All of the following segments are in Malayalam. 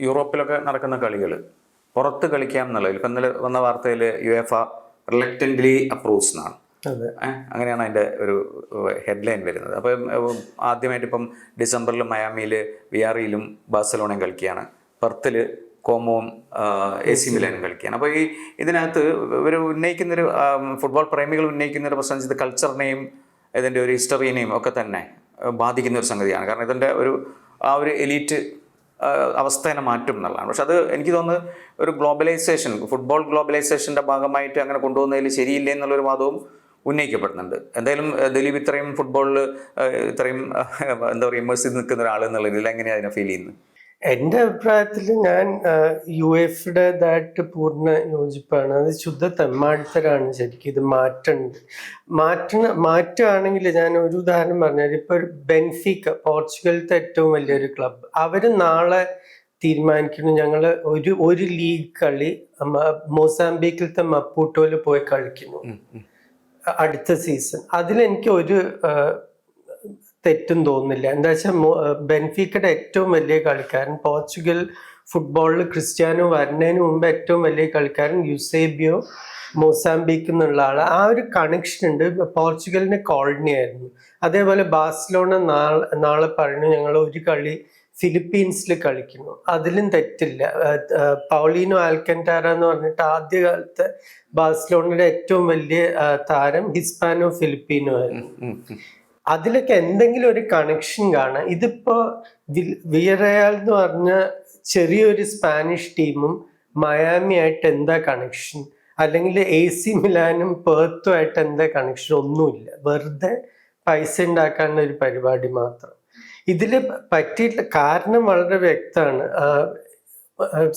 യൂറോപ്പിലൊക്കെ നടക്കുന്ന കളികൾ പുറത്ത് കളിക്കാം എന്നുള്ളത്. ഇപ്പം ഇന്നലെ വന്ന വാർത്തയിൽ യു എഫ് റിലക്റ്റന്റ്ലി അപ്രൂവ്സ് എന്നാണ് അങ്ങനെയാണ് അതിന്റെ ഒരു ഹെഡ്ലൈൻ വരുന്നത്. അപ്പം ആദ്യമായിട്ട് ഇപ്പം ഡിസംബറിൽ മയാമിയിൽ വിയാറിയിലും ബാഴ്സലോണയും കളിക്കുകയാണ്. പെർത്തിൽ കോമോം എ സി മിലാനും കളിക്കുകയാണ്. അപ്പോൾ ഈ ഇതിനകത്ത് ഇവർ ഉന്നയിക്കുന്നൊരു ഫുട്ബോൾ പ്രേമികൾ ഉന്നയിക്കുന്നൊരു പ്രശ്നം ഇത് കൾച്ചറിനെയും ഇതിന്റെ ഒരു ഹിസ്റ്ററിനെയും ഒക്കെ തന്നെ ബാധിക്കുന്ന ഒരു സംഗതിയാണ്. കാരണം ഇതിന്റെ ഒരു ആ ഒരു എലീറ്റ് അവസ്ഥേനെ മാറ്റും എന്നുള്ളതാണ്. പക്ഷെ അത് എനിക്ക് തോന്നുന്നു ഒരു ഗ്ലോബലൈസേഷൻ ഫുട്ബോൾ ഗ്ലോബലൈസേഷന്റെ ഭാഗമായിട്ട് അങ്ങനെ കൊണ്ടുപോകുന്നതിൽ ശരിയില്ല എന്നുള്ളൊരു വാദവും ഉന്നയിക്കപ്പെടുന്നുണ്ട്. എന്തായാലും ദിലീപ് ഇത്രയും ഫുട്ബോളിൽ ഇത്രയും എന്താ പറയുക ഇമേഴ്സിൽ നിൽക്കുന്ന ഒരാൾ എന്നുള്ള എന്നുള്ളതിൽ എങ്ങനെയാണ് അതിനെ ഫീൽ ചെയ്യുന്നത്? എന്റെ അഭിപ്രായത്തിൽ ഞാൻ യു എഫിന്റെതായിട്ട് പൂർണ യോജിപ്പാണ്. അത് ശുദ്ധ തെമ്മാടിത്തരാണ് ശരിക്കും. ഇത് മാറ്റേണ്ടത് മാറ്റണ മാറ്റുകയാണെങ്കിൽ ഞാൻ ഒരു ഉദാഹരണം പറഞ്ഞാൽ ഇപ്പോൾ ബെൻഫിക്ക പോർച്ചുഗലത്തെ ഏറ്റവും വലിയൊരു ക്ലബ്ബ് അവർ നാളെ തീരുമാനിക്കുന്നു. ഞങ്ങൾ ഒരു ഒരു ലീഗ് കളി മൊസാംബിക്കിലത്തെ മപ്പൂട്ടോയിൽ പോയി കളിക്കുന്നു. അടുത്ത സീസൺ. അതിലെനിക്ക് ഒരു തെറ്റും തോന്നുന്നില്ല. എന്താ വെച്ചാൽ ബെൻഫിക്കയുടെ ഏറ്റവും വലിയ കളിക്കാരൻ പോർച്ചുഗൽ ഫുട്ബോളിൽ ക്രിസ്ത്യാനോ വരുന്നതിന് മുമ്പ് ഏറ്റവും വലിയ കളിക്കാരൻ യുസേബിയോ മൊസാംബിക്ക് എന്നുള്ള ആൾ ആ ഒരു കണക്ഷൻ ഉണ്ട്. പോർച്ചുഗലിന്റെ കോളനി ആയിരുന്നു. അതേപോലെ ബാഴ്സലോണ നാളെ നാളെ പറഞ്ഞു ഞങ്ങൾ ഒരു കളി ഫിലിപ്പീൻസിൽ കളിക്കുന്നു. അതിലും തെറ്റില്ല. പൗളീനോ ആൽക്കന്റാര എന്ന് പറഞ്ഞിട്ട് ആദ്യകാലത്തെ ബാഴ്സലോണയുടെ ഏറ്റവും വലിയ താരം ഹിസ്പാനോ ഫിലിപ്പീനോ ആയിരുന്നു. അതിലൊക്കെ എന്തെങ്കിലും ഒരു കണക്ഷൻ കാണാം ഇതിപ്പോ വിയറയാൽ എന്ന് പറഞ്ഞ ചെറിയൊരു സ്പാനിഷ് ടീമും മയാമി ആയിട്ട് എന്താ കണക്ഷൻ അല്ലെങ്കിൽ എ സി മിലാനും പേർത്തും ആയിട്ട് എന്താ കണക്ഷൻ ഒന്നുമില്ല. വെറുതെ പൈസ ഉണ്ടാക്കാനുള്ള ഒരു പരിപാടി മാത്രം. ഇതിൽ പറ്റിയിട്ടുള്ള കാരണം വളരെ വ്യക്തമാണ്.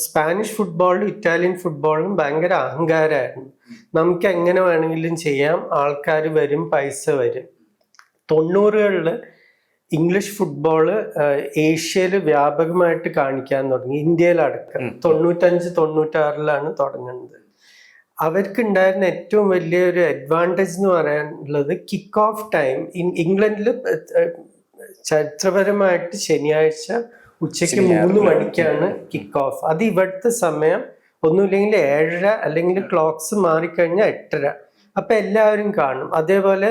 സ്പാനിഷ് ഫുട്ബോളും ഇറ്റാലിയൻ ഫുട്ബോളും ഭയങ്കര അഹങ്കാരമായിരുന്നു നമുക്ക് എങ്ങനെ വേണമെങ്കിലും ചെയ്യാം. ആൾക്കാർ വരും പൈസ വരും. തൊണ്ണൂറുകളിൽ ഇംഗ്ലീഷ് ഫുട്ബോൾ ഏഷ്യയിൽ വ്യാപകമായിട്ട് കാണിക്കാൻ തുടങ്ങി. ഇന്ത്യയിലടക്കം. തൊണ്ണൂറ്റഞ്ച് തൊണ്ണൂറ്റാറിലാണ് തുടങ്ങുന്നത്. അവർക്കുണ്ടായിരുന്ന ഏറ്റവും വലിയൊരു അഡ്വാന്റേജ് എന്ന് പറയാനുള്ളത് കിക്ക് ഓഫ് ടൈം ഇംഗ്ലണ്ടിൽ ചരിത്രപരമായിട്ട് ശനിയാഴ്ച ഉച്ചയ്ക്ക് മൂന്ന് മണിക്കാണ് കിക്ക് ഓഫ് അത് ഇവിടുത്തെ സമയം ഒന്നുമില്ലെങ്കിൽ ഏഴര അല്ലെങ്കിൽ ക്ലോക്സ് മാറിക്കഴിഞ്ഞാൽ എട്ടര. അപ്പൊ എല്ലാവരും കാണും. അതേപോലെ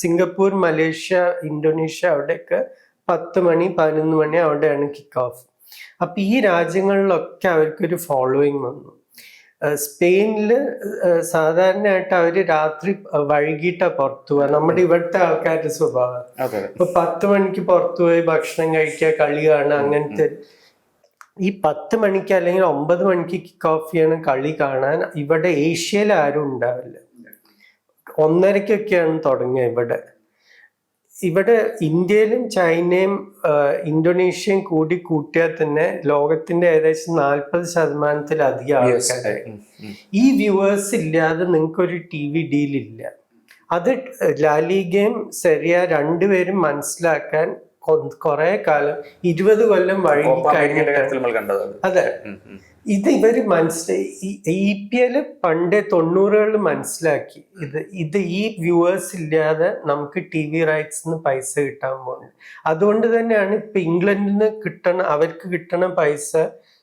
സിംഗപ്പൂർ മലേഷ്യ ഇന്തോനേഷ്യ അവിടെയൊക്കെ പത്ത് മണി പതിനൊന്ന് മണി അവിടെയാണ് കിക്ക് ഓഫ് അപ്പൊ ഈ രാജ്യങ്ങളിലൊക്കെ അവർക്കൊരു ഫോളോയിങ് വന്നു. സ്പെയിനിൽ സാധാരണയായിട്ട് അവർ രാത്രി വൈകിട്ടാണ് വൈകിട്ടാ പുറത്തു പോവാ. നമ്മുടെ ഇവിടുത്തെ ആൾക്കാരുടെ സ്വഭാവം. ഇപ്പൊ പത്ത് മണിക്ക് പുറത്തു പോയി ഭക്ഷണം കഴിക്കുക കളി കാണുക അങ്ങനത്തെ ഈ പത്ത് മണിക്ക് അല്ലെങ്കിൽ ഒമ്പത് മണിക്ക് കിക്ക് ഓഫ് ചെയ്യണം കളി കാണാൻ ഇവിടെ ഏഷ്യയിൽ ആരും ഉണ്ടാവില്ല. ഒന്നരക്കൊക്കെയാണ് തുടങ്ങിയത് ഇവിടെ. ഇവിടെ ഇന്ത്യയിലും ചൈനയും ഇന്തോനേഷ്യയും കൂടി കൂട്ടിയാൽ തന്നെ ലോകത്തിന്റെ ഏകദേശം നാൽപ്പത് ശതമാനത്തിലധികം ആൾക്കാരെ. ഈ വ്യൂവേഴ്സ് ഇല്ലാതെ നിങ്ങൾക്ക് ഒരു ടി വി ഡീൽ ഇല്ല അത് ലാലിഗയും സെറിയ രണ്ടുപേരും മനസ്സിലാക്കാൻ കുറെ കാലം ഇരുപത് കൊല്ലം വഴി കഴിഞ്ഞിട്ട് അത്. ഇത് ഇവർ മനസ്സിലായി ഇ പി എൽ പണ്ടേ തൊണ്ണൂറുകളിൽ മനസ്സിലാക്കി. ഇത് ഇത് ഈ വ്യൂവേഴ്സ് ഇല്ലാതെ നമുക്ക് ടി വി റൈറ്റ്സ് നിന്ന് പൈസ കിട്ടാൻ പോകുന്നത് അതുകൊണ്ട് തന്നെയാണ് ഇപ്പൊ ഇംഗ്ലണ്ടിൽ നിന്ന് കിട്ടണ അവർക്ക് കിട്ടണ പൈസ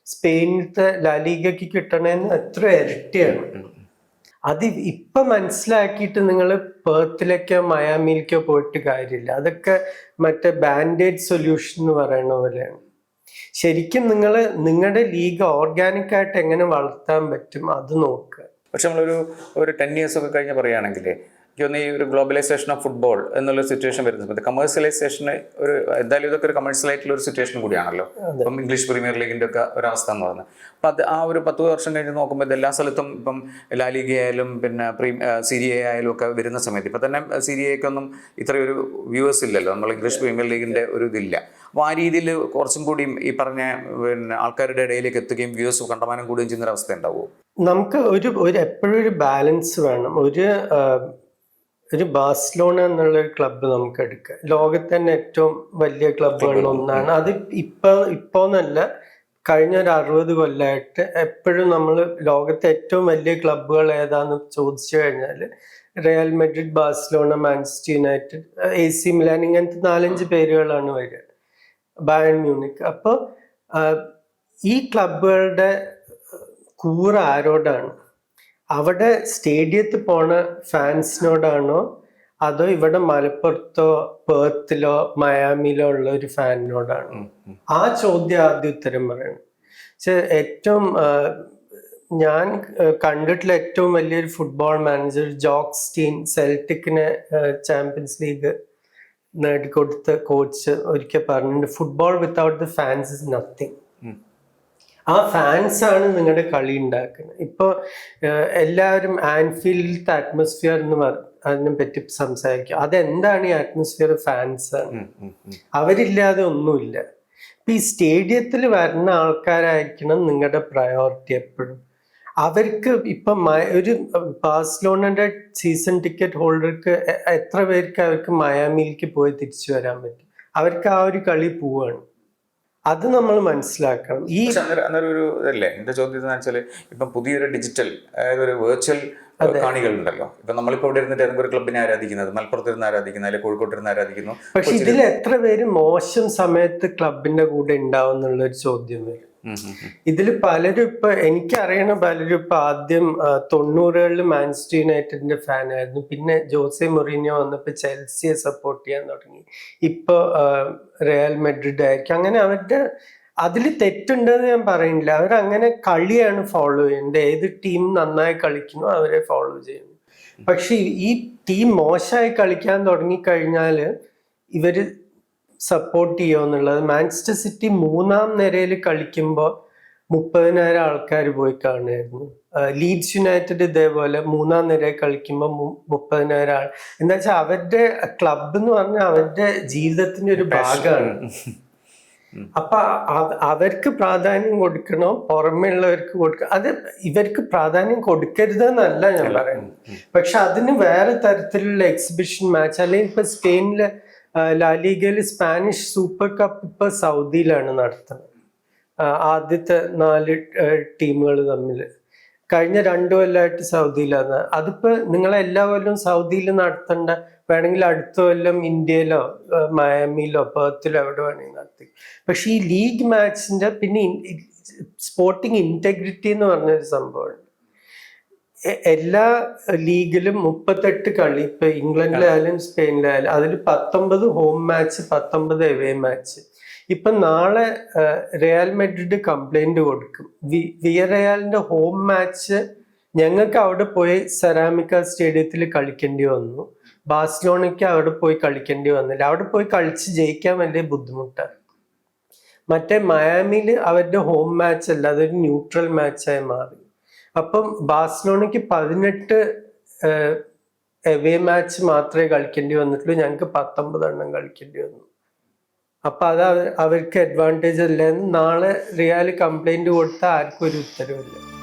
സ്പെയിനിലത്തെ ലാലിഗയ്ക്ക് കിട്ടണമെന്ന് എത്ര ഇരട്ടിയാണ്. അത് ഇപ്പൊ മനസ്സിലാക്കിയിട്ട് നിങ്ങൾ പേർത്തിലേക്കോ മയാമിയിലേക്കോ പോയിട്ട് കാര്യമില്ല. അതൊക്കെ മറ്റേ ബാൻഡേഡ് സൊല്യൂഷൻ എന്ന് പറയുന്ന പോലെയാണ്. ശരിക്കും നിങ്ങൾ നിങ്ങളുടെ ലീഗ് ഓർഗാനിക് ആയിട്ട് എങ്ങനെ വളർത്താൻ പറ്റും അത് നോക്കുക പക്ഷെ നമ്മളൊരു ഒരു ടെൻ ഇയേഴ്സ് ഒക്കെ കഴിഞ്ഞ് പറയുകയാണെങ്കിൽ ഈ ഒരു ഗ്ലോബലൈസേഷൻ ഓഫ് ഫുട്ബോൾ എന്നുള്ള സിറ്റുവേഷൻ വരുന്ന സമയത്ത് കമേഴ്സ്യലൈസേഷന് ഒരു എന്തായാലും ഇതൊക്കെ ഒരു കമേഴ്സ്യൽ ആയിട്ടുള്ള ഒരു സിറ്റുവേഷൻ കൂടിയാണല്ലോ. ഇപ്പം ഇംഗ്ലീഷ് പ്രീമിയർ ലീഗിന്റെ ഒക്കെ ഒരു അവസ്ഥ എന്ന് പറയുന്നത്. അപ്പം അത് ആ ഒരു പത്ത് വർഷം കഴിഞ്ഞ് നോക്കുമ്പോൾ ഇത് എല്ലാ സ്ഥലത്തും ഇപ്പം ലാലിഗ ആയാലും പിന്നെ പ്രീ സീരിയ ആയാലും ഒക്കെ വരുന്ന സമയത്ത് ഇപ്പം തന്നെ സീരിയയ്ക്കൊന്നും ഇത്രയൊരു വ്യൂവേഴ്സ് ഇല്ലല്ലോ. നമ്മൾ ഇംഗ്ലീഷ് പ്രീമിയർ ലീഗിന്റെ ഒരു ഇതില്ല. അപ്പോൾ ആ രീതിയിൽ കുറച്ചും കൂടിയും ഈ പറഞ്ഞ പിന്നെ ആൾക്കാരുടെ ഇടയിലേക്ക് എത്തുകയും വ്യൂവേഴ്സ് കണ്ടമാനം കൂടുകയും ചെയ്യുന്ന ഒരു അവസ്ഥ ഉണ്ടാവുമോ? നമുക്ക് ഒരു ഒരു എപ്പോഴും ഒരു ബാലൻസ് വേണം. ഒരു ഒരു ബാഴ്സലോണ എന്നുള്ള ഒരു ക്ലബ്ബ് നമുക്ക് എടുക്കാം. ലോകത്ത് തന്നെ ഏറ്റവും വലിയ ക്ലബ്ബുകളിൽ ഒന്നാണ്. അത് ഇപ്പൊ ഇപ്പോന്നല്ല കഴിഞ്ഞ ഒരു അറുപത് കൊല്ലമായിട്ട് എപ്പോഴും നമ്മൾ ലോകത്തെ ഏറ്റവും വലിയ ക്ലബ്ബുകൾ ഏതാന്ന് ചോദിച്ചു കഴിഞ്ഞാൽ Real Madrid Barcelona Manchester United A C Milan ഇങ്ങനത്തെ നാലഞ്ച് പേരുകളാണ് വരിക. ബയൺ മ്യൂണിക് അപ്പോൾ ഈ ക്ലബ്ബുകളുടെ കൂറ് ആരോടാണ്? അവിടെ സ്റ്റേഡിയത്തിൽ പോണ ഫാൻസിനോടാണോ അതോ ഇവിടെ മലപ്പുറത്തോ പേർത്തിലോ മയാമിലോ ഉള്ള ഒരു ഫാനിനോടാണോ. ആ ചോദ്യം ആദ്യം ഉത്തരം പറയണം പക്ഷെ ഏറ്റവും ഞാൻ കണ്ടിട്ടുള്ള ഏറ്റവും വലിയൊരു ഫുട്ബോൾ മാനേജർ ജോക്സ്റ്റീൻ സെൽറ്റിക്കിനെ ചാമ്പ്യൻസ് ലീഗ് നേടിക്കൊടുത്ത കോച്ച് ഒരിക്കൽ പറഞ്ഞിട്ടുണ്ട് football without the fans is nothing. ആ ഫാൻസ് ആണ് നിങ്ങളുടെ കളി ഉണ്ടാക്കുന്നത് ഇപ്പോൾ എല്ലാവരും ആൻഫീൽഡ് അറ്റ്മോസ്ഫിയർ എന്ന് പറ അതിനെ പറ്റി സംസാരിക്കും. അതെന്താണ് ഈ അറ്റ്മോസ്ഫിയർ ഫാൻസ് ആണ്. അവരില്ലാതെ ഒന്നുമില്ല. ഇപ്പൊ ഈ സ്റ്റേഡിയത്തിൽ വരുന്ന ആൾക്കാരായിരിക്കണം നിങ്ങളുടെ പ്രയോറിറ്റി എപ്പോഴും. അവർക്ക് ഇപ്പൊ ഒരു ബാഴ്സലോണയുടെ സീസൺ ടിക്കറ്റ് ഹോൾഡർക്ക് എത്ര പേർക്ക് അവർക്ക് മയാമിയിലേക്ക് പോയി തിരിച്ചു വരാൻ പറ്റും? അവർക്ക് ആ ഒരു കളി പോവാണ്. അത് നമ്മൾ മനസ്സിലാക്കണം. ഈ അന്നേരം ഒരു ഇതല്ലേ? എന്റെ ചോദ്യം എന്താ വെച്ചാൽ ഇപ്പം പുതിയൊരു ഡിജിറ്റൽ അതായത് ഒരു വെർച്വൽ കാണികളുണ്ടല്ലോ. ഇപ്പൊ നമ്മളിപ്പോ ഇവിടെ ഇരുന്നിട്ട് ഏതെങ്കിലും ഒരു ക്ലബിനെ ആരാധിക്കുന്നത് മലപ്പുറത്ത് ഇരുന്ന് ആരാധിക്കുന്നു അല്ലെങ്കിൽ കോഴിക്കോട്ട് ഇരുന്ന് ആരാധിക്കുന്നു? പക്ഷെ ഇതിൽ എത്ര പേര് മോശം സമയത്ത് ക്ലബിന്റെ കൂടെ ഉണ്ടാവും എന്നുള്ള ഒരു ചോദ്യം വരും. ഇതിൽ പലരും ഇപ്പൊ എനിക്കറിയണ പലരും ഇപ്പൊ ആദ്യം തൊണ്ണൂറുകളിൽ മാൻസ്റ്റർ യുണൈറ്റഡിന്റെ ഫാൻ ആയിരുന്നു പിന്നെ ജോസെ മൊറീനിയോ വന്നപ്പോ ചെൽസിയെ സപ്പോർട്ട് ചെയ്യാൻ തുടങ്ങി. ഇപ്പൊ റയൽ മെഡ്രിഡ് ആയിരിക്കും. അങ്ങനെ അവരുടെ അതിൽ തെറ്റുണ്ടെന്ന് ഞാൻ പറയുന്നില്ല. അവരങ്ങനെ കളിയാണ് ഫോളോ ചെയ്യേണ്ടത് ഏത് ടീം നന്നായി കളിക്കുന്നു അവരെ ഫോളോ ചെയ്യുന്നു. പക്ഷെ ഈ ടീം മോശമായി കളിക്കാൻ തുടങ്ങിക്കഴിഞ്ഞാൽ ഇവർ സപ്പോർട്ട് ചെയ്യുമോ എന്നുള്ളത്. മാഞ്ചസ്റ്റർ സിറ്റി മൂന്നാം നിരയിൽ കളിക്കുമ്പോൾ മുപ്പതിനായിരം ആൾക്കാർ പോയി കാണുമായിരുന്നു. ലീഡ്സ് യുണൈറ്റഡ് ഇതേപോലെ മൂന്നാം നിര കളിക്കുമ്പോൾ മുപ്പതിനായിരം ആൾ. എന്താ വെച്ചാൽ അവരുടെ ക്ലബ് എന്ന് പറഞ്ഞാൽ അവരുടെ ജീവിതത്തിന്റെ ഒരു ഭാഗമാണ്. അപ്പൊ അവർക്ക് പ്രാധാന്യം കൊടുക്കണോ? പുറമെയുള്ളവർക്ക് കൊടുക്കണം അത് ഇവർക്ക് പ്രാധാന്യം കൊടുക്കരുതെന്നല്ല ഞാൻ പറയുന്നത്. പക്ഷെ അതിന് വേറെ തരത്തിലുള്ള എക്സിബിഷൻ മാച്ച് അല്ലെങ്കിൽ ഇപ്പൊ സ്പെയിനിലെ ലാലിഗയിൽ സ്പാനിഷ് സൂപ്പർ കപ്പ് ഇപ്പൊ സൗദിയിലാണ് നടത്തുന്നത്. ആദ്യത്തെ നാല് ടീമുകൾ തമ്മിൽ കഴിഞ്ഞ രണ്ടു കൊല്ലമായിട്ട് സൗദിയിലാണ് അതിപ്പോ നിങ്ങളെ എല്ലാ കൊല്ലവും സൗദിയിൽ നടത്തേണ്ട വേണമെങ്കിൽ അടുത്ത കൊല്ലം ഇന്ത്യയിലോ മയാമിയിലോ പേർത്തിലോ എവിടെ വേണമെങ്കിൽ നടത്തി. പക്ഷെ ഈ ലീഗ് മാച്ചിന്റെ പിന്നെ സ്പോർട്ടിങ് ഇന്റഗ്രിറ്റി എന്ന് പറഞ്ഞൊരു സംഭവമുണ്ട്. എല്ലാ ലീഗിലും മുപ്പത്തെട്ട് കളി. ഇപ്പൊ ഇംഗ്ലണ്ടിലായാലും സ്പെയിനിലായാലും അതിൽ പത്തൊമ്പത് ഹോം മാച്ച് പത്തൊമ്പത് എവേ മാച്ച് ഇപ്പൊ നാളെ റയൽ മെഡ്രിഡ് കംപ്ലൈന്റ് കൊടുക്കും. വിയറയാലിന്റെ ഹോം മാച്ച് ഞങ്ങൾക്ക് അവിടെ പോയി സെറാമിക്ക സ്റ്റേഡിയത്തിൽ കളിക്കേണ്ടി വന്നു. ബാഴ്സലോണയ്ക്ക് അവിടെ പോയി കളിക്കേണ്ടി വന്നില്ല. അവിടെ പോയി കളിച്ച് ജയിക്കാൻ വലിയ ബുദ്ധിമുട്ടാണ്. മറ്റേ മയാമിയിൽ അവരുടെ ഹോം മാച്ച് അല്ല അതൊരു ന്യൂട്രൽ മാച്ചായി മാറി. അപ്പം ബാഴ്സലോണയ്ക്ക് പതിനെട്ട് എവേ മാച്ച് മാത്രമേ കളിക്കേണ്ടി വന്നിട്ടുള്ളൂ. ഞങ്ങൾക്ക് പത്തൊമ്പത് എണ്ണം കളിക്കേണ്ടി വന്നു. അപ്പൊ അത് അവ- അവർക്ക് അഡ്വാന്റേജ് അല്ലെന്ന് നാളെ റിയാൽ കംപ്ലൈന്റ് കൊടുത്താൽ ആർക്കും ഒരു ഉത്തരവില്ല